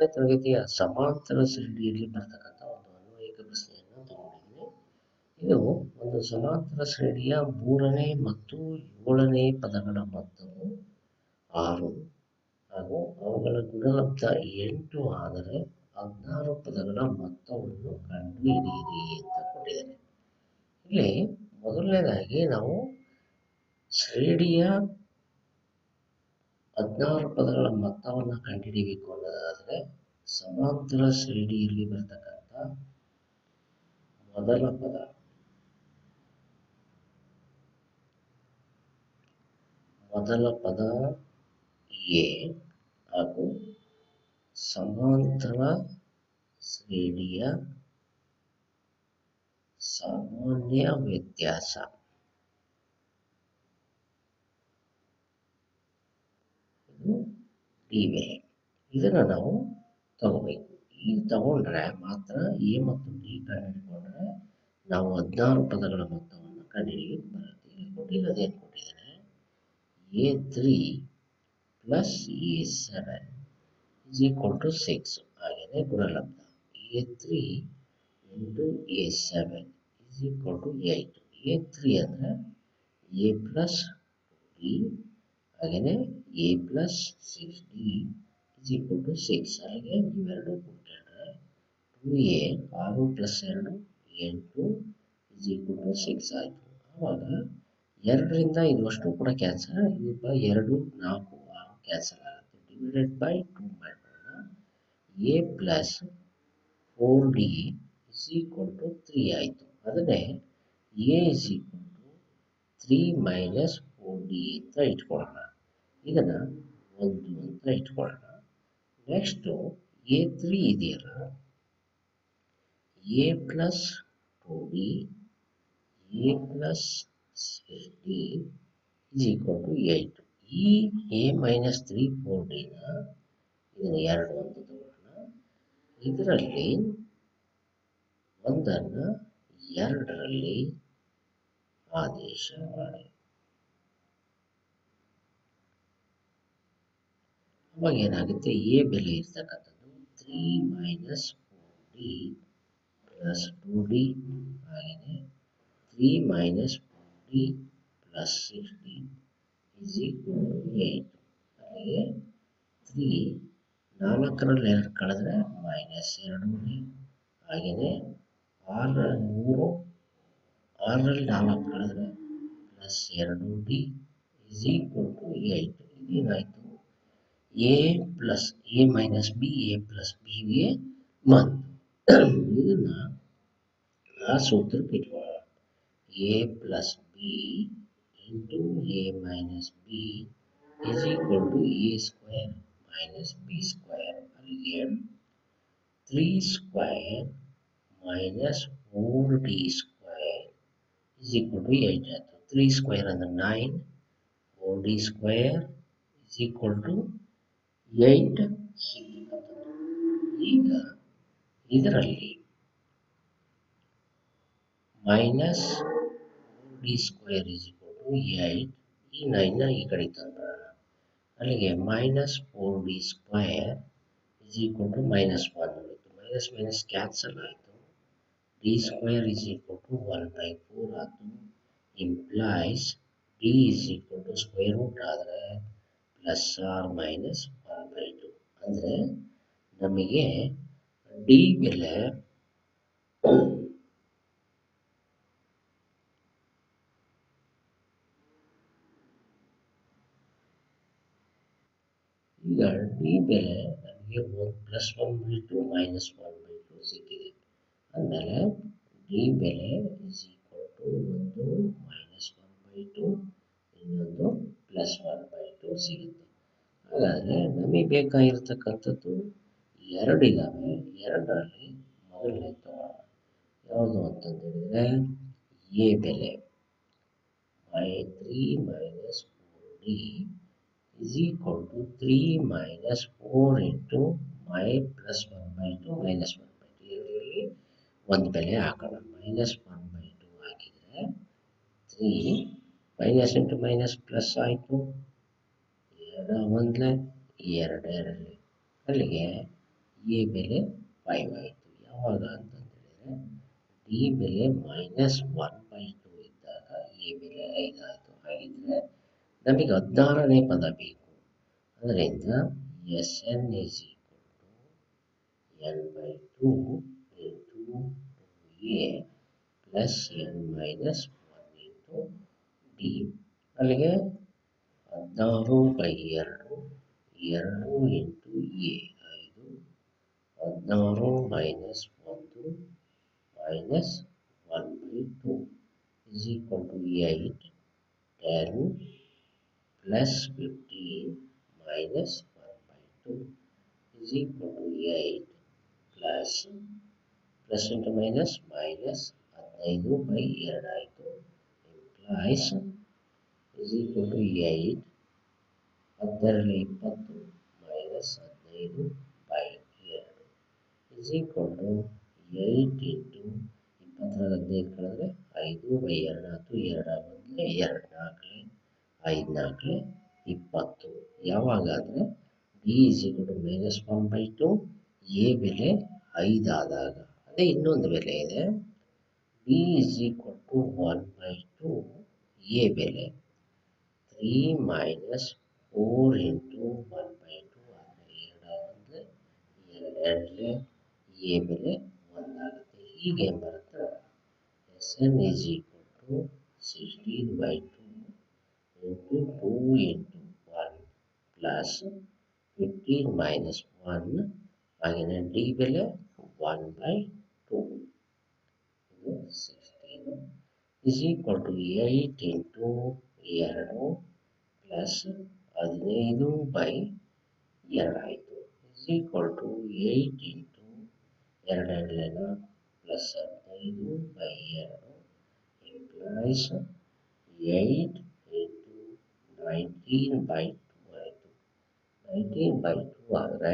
ಹತ್ತನೇ ತರಗತಿಯ ಸಮಾಂತರ ಶ್ರೇಣಿಯಲ್ಲಿ ಬರ್ತಕ್ಕಂಥ ಒಂದು ಅನ್ವಯಿಕ ಪ್ರಶ್ನೆಯನ್ನು ತಗೊಂಡಿದ್ದೀನಿ. ಇದು ಒಂದು ಸಮಾಂತರ ಶ್ರೇಣಿಯ ಮೂರನೇ ಮತ್ತು ಏಳನೇ ಪದಗಳ ಮೊತ್ತವು ಆರು ಹಾಗೂ ಅವುಗಳ ಗುಣಲಬ್ಧ ಎಂಟು ಆದರೆ ಹದಿನಾರು ಪದಗಳ ಮೊತ್ತವನ್ನು ಕಂಡುಹಿಡಿಯಿರಿ ಅಂತ ಕೊಟ್ಟಿದ್ದಾರೆ ಇಲ್ಲಿ ಮೊದಲನೇದಾಗಿ ನಾವು ಶ್ರೇಣಿಯ ಹದಿನಾರು ಪದಗಳ ಮೊತ್ತವನ್ನು ಕಂಡುಹಿಡಿಯಬೇಕು ಅನ್ನೋದಾದರೆ ಸಮಾಂತರ ಶ್ರೇಣಿಯಲ್ಲಿ ಬರ್ತಕ್ಕಂಥ ಮೊದಲ ಪದ. ಮೊದಲ ಪದ ಎ ಹಾಗೂ ಸಮಾಂತರ ಶ್ರೇಣಿಯ ಸಾಮಾನ್ಯ ವ್ಯತ್ಯಾಸ. ಇದು ಡಿವೆ ಇದನ್ನು ನಾವು ತಗೋಬೇಕು. ಈ ತಗೊಂಡ್ರೆ ಮಾತ್ರ ಎ ಮತ್ತು ಡಿ ಕಂಡುಹಿಡ್ಕೊಂಡ್ರೆ ನಾವು ಹದಿನಾರು ಪದಗಳ ಮೊತ್ತವನ್ನು ಕಂಡುಹಿಡಿಯಕ್ಕೆ ಬರುತ್ತೆ. ಇಲ್ಲಿ ಕೊಟ್ಟಿರೋದೇನು ಕೊಟ್ಟಿದ್ದಾರೆ A three plus A seven is equal to six ಹಾಗೆಯೇ ಗುಣಲಬ್ಧ. A three into A seven is equal to eight A three ಅಂದರೆ ಎ ಪ್ಲಸ್ ಡಿ ಹಾಗೆಯೇ A plus six D is equal to six ಹಾಗೆ ಇವೆರಡು ಕೊಟ್ಟರೆ to A ಆರು plus ಎರಡು, ಎಂಟು is equal to six ಆಯಿತು. ಆವಾಗ ಎರಡರಿಂದ ಇದು ಅಷ್ಟು ಕೂಡ ಕ್ಯಾನ್ಸಲ್ ಇದು ಬೈ ಎರಡು, ನಾಲ್ಕು, ಆರು ಕ್ಯಾನ್ಸಲ್ ಆಗುತ್ತೆ. ಡಿವೈಡೆಡ್ ಬೈ ಟು ಮಾಡೋಣ A plus four D is equal to three ಆಯಿತು. ಅದನ್ನೇ A is equal to three minus four D ಅಂತ ಇಟ್ಕೊಳ್ಳೋಣ ಇದನ್ನು ಒಂದು ಅಂತ ಇಟ್ಕೊಳ್ಳೋಣ. ನೆಕ್ಸ್ಟು ಎ ತ್ರೀ ಇದೆಯಲ್ಲ? A plus two D A plus six D is equal to eight ಈ ಎ ಮೈನಸ್ ತ್ರೀ ಫೋರ್ ಡಿನ ಇದನ್ನು ಎರಡು ಅಂತ ತಗೊಳ್ಳೋಣ. ಇದರಲ್ಲಿ ಒಂದನ್ನು ಎರಡರಲ್ಲಿ ಆದೇಶ ಮಾಡಿ. ಅವಾಗ ಏನಾಗುತ್ತೆ? ಎ ಬೆಲೆ ಇರ್ತಕ್ಕಂಥದ್ದು three minus four D plus two D ಹಾಗೆಯೇ three minus four D plus six D is equal to eight ಅಲ್ಲಿಗೆ ತ್ರೀ ನಾಲ್ಕರಲ್ಲಿ ಎರಡು ಕಳೆದ್ರೆ ಮೈನಸ್ ಎರಡು ಡಿ ಹಾಗೆಯೇ ಆರರಲ್ಲಿ ಮೂರು, ಆರರಲ್ಲಿ ನಾಲ್ಕು ಕಳೆದ್ರೆ ಪ್ಲಸ್ ಎರಡು D is equal to eight ಇದೇನಾಯಿತು? A plus A minus B A plus ಬಿಗೆ ಬಂತು ಇದನ್ನು ಆ ಸೂತ್ರಕ್ಕೆ ಇಟ್ಕೊಳ್ಳೋಣ A plus B into A minus B is equal to A square minus B square ಅಲ್ಲಿಗೆ three square minus four D square is equal to eight ಆಯಿತು three square ಅಂದರೆ nine four D square is equal to eight ಈಗ ಇದರಲ್ಲಿ minus D square is equal to eight ಈ ನೈನ್ನ ಈ ಕಡೆ ತಂದ್ಬಿಡೋಣ ಅಲ್ಲಿಗೆ minus four D square is equal to minus one ಉಳಿತು ಮೈನಸ್ ಮೈನಸ್ ಕ್ಯಾನ್ಸಲ್ ಆಯಿತು. D square is equal to one by four ಆಯಿತು. Implies D is equal to square root ಆದರೆ plus or minus one by two ಅಂದರೆ ನಮಗೆ D ಬೆಲೆ ಈಗ D ಬೆಲೆ ನಮಗೆ one plus one by two minus one by two ಸಿಕ್ಕಿದೆ ಆಮೇಲೆ ಡಿ ಬೆಲೆ ಇಸ್ ಈಕ್ವಲ್ ಟು ಒಂದು ಮೈನಸ್ ಒನ್ ಬೈ ಟು ಇನ್ನೊಂದು ಪ್ಲಸ್ ಒನ್ ಬೈ ಟು ಸಿಗುತ್ತೆ ಹಾಗಾದರೆ ನಮಗೆ ಬೇಕಾಗಿರ್ತಕ್ಕಂಥದ್ದು ಎರಡಿದ್ದಾವೆ ಎರಡರಲ್ಲಿ ಮೊದಲನೇ ತಗೋಣ ಯಾವುದು ಅಂತಂದೇಳಿದರೆ ಎ ಬೆಲೆ. ಮೈ three minus four D is equal to 3 minus 4 into ಮೈ plus 1 by 2 minus 1 by 2 ಇದರಲ್ಲಿ ಒಂದು ಬೆಲೆ ಹಾಕೋಣ. ಮೈನಸ್ ಒನ್ ಬೈ ಟು ಹಾಕಿದರೆ three minus into minus plus ಆಯಿತು. ಎರಡು ಒಂದಲೇ ಎರಡು ಎರಡಲ್ಲಿ ಅಲ್ಲಿಗೆ ಎ ಬೆಲೆ ಫೈವ್ ಆಯಿತು. ಯಾವಾಗ ಅಂತಂದರೆ ಡಿ ಬೆಲೆ ಮೈನಸ್ ಒನ್ ಬೈ ಟು ಇದ್ದಾಗ ಎ ಬೆಲೆ ಐದು ಆಯಿತು. ಹಾಗಿದ್ರೆ ನಮಗೆ ಹದಿನಾರನೇ ಪದ ಬೇಕು. ಅದರಿಂದ S N is equal to N by two into A plus N minus one into D ಅಲ್ಲಿಗೆ ಹದಿನಾರು ಬೈ ಎರಡು ಎರಡು ಇಂಟು ಎ ಐದು, ಹದಿನಾರು ಮೈನಸ್ ಒಂದು minus one by two is equal to eight ten plus fifteen minus one by two is equal to eight plus plus into minus minus ಹದಿನೈದು by ಎರಡು ಆಯಿತು implies is equal to eight ಹತ್ತರಲ್ಲಿ ಇಪ್ಪತ್ತು ಮೈನಸ್ ಹದಿನೈದು by ಎರಡು is equal to eight into ಇಪ್ಪತ್ತರಲ್ಲಿ ಹದಿನೈದು ಕಳೆದ್ರೆ ಐದು ಬೈ ಎರಡು ಹತ್ತು, ಎರಡು ಬದಲೇ ಎರಡು ನಾಲ್ಕಲೆ ಐದು ನಾಲ್ಕಲೆ ಇಪ್ಪತ್ತು. ಯಾವಾಗ ಅಂದರೆ D is equal to minus one by two A ಬೆಲೆ ಐದಾದಾಗ ಅದೇ ಇನ್ನೊಂದು ಬೆಲೆ ಇದೆ. B is equal to one by two A ಬೆಲೆ. Three minus four into one by two ಅಂದರೆ ಎರಡು ಅಂದರೆ ಎರಡರಲ್ಲೇ ಎ ಬೆಲೆ ಒಂದಾಗುತ್ತೆ ಹೀಗೆ ಬರುತ್ತೆ S N is equal to sixteen by two into two into one plus fifteen minus one ಹಾಗೆಯೇ ಡಿ ಬೆಲೆ ಒನ್ ಬೈ ಟು ಇದು sixteen is equal to eight into ಎರಡು ಪ್ಲಸ್ ಹದಿನೈದು by ಎರಡಾಯಿತು is equal to eight into ಎರಡೆರಡೇನ plus ಹದಿನೈದು by ಎರಡು implies eight into nineteen by two ಆಯಿತು nineteen by two ಆದರೆ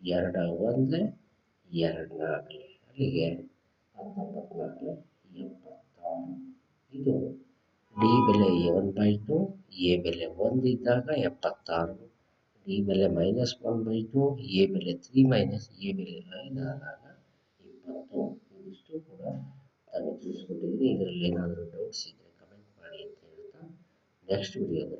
ಎರಡು ಒಂದೇ ಎರಡು ನಾಲ್ಕಲೆ ಅಲ್ಲಿಗೆ ಹತ್ತೊಂಬತ್ತು ನಾಲ್ಕಲೆ ಎಪ್ಪತ್ತಾರು ಇದು ಡಿ ಬೆಲೆ ಒನ್ ಬೈ ಟು ಎ ಬೆಲೆ ಒಂದು ಇದ್ದಾಗ ಎಪ್ಪತ್ತಾರು. ಡಿ ಬೆಲೆ minus one by two A ಬೆಲೆ ತ್ರೀ ಮೈನಸ್, ಎ ಬೆಲೆ ನೈನ್ ಆದಾಗ ಇಪ್ಪತ್ತು. ಇದಿಷ್ಟು ಕೂಡ ತಾವು ತಿಳಿಸ್ಕೊಟ್ಟಿದ್ದೀನಿ ಇದರಲ್ಲಿ ಏನಾದರೂ ಡೌಟ್ಸ್ ಇದ್ದರೆ ಕಮೆಂಟ್ ಮಾಡಿ ಅಂತ ಹೇಳ್ತಾ, ನೆಕ್ಸ್ಟ್ ವಿಡಿಯೋದಲ್ಲಿ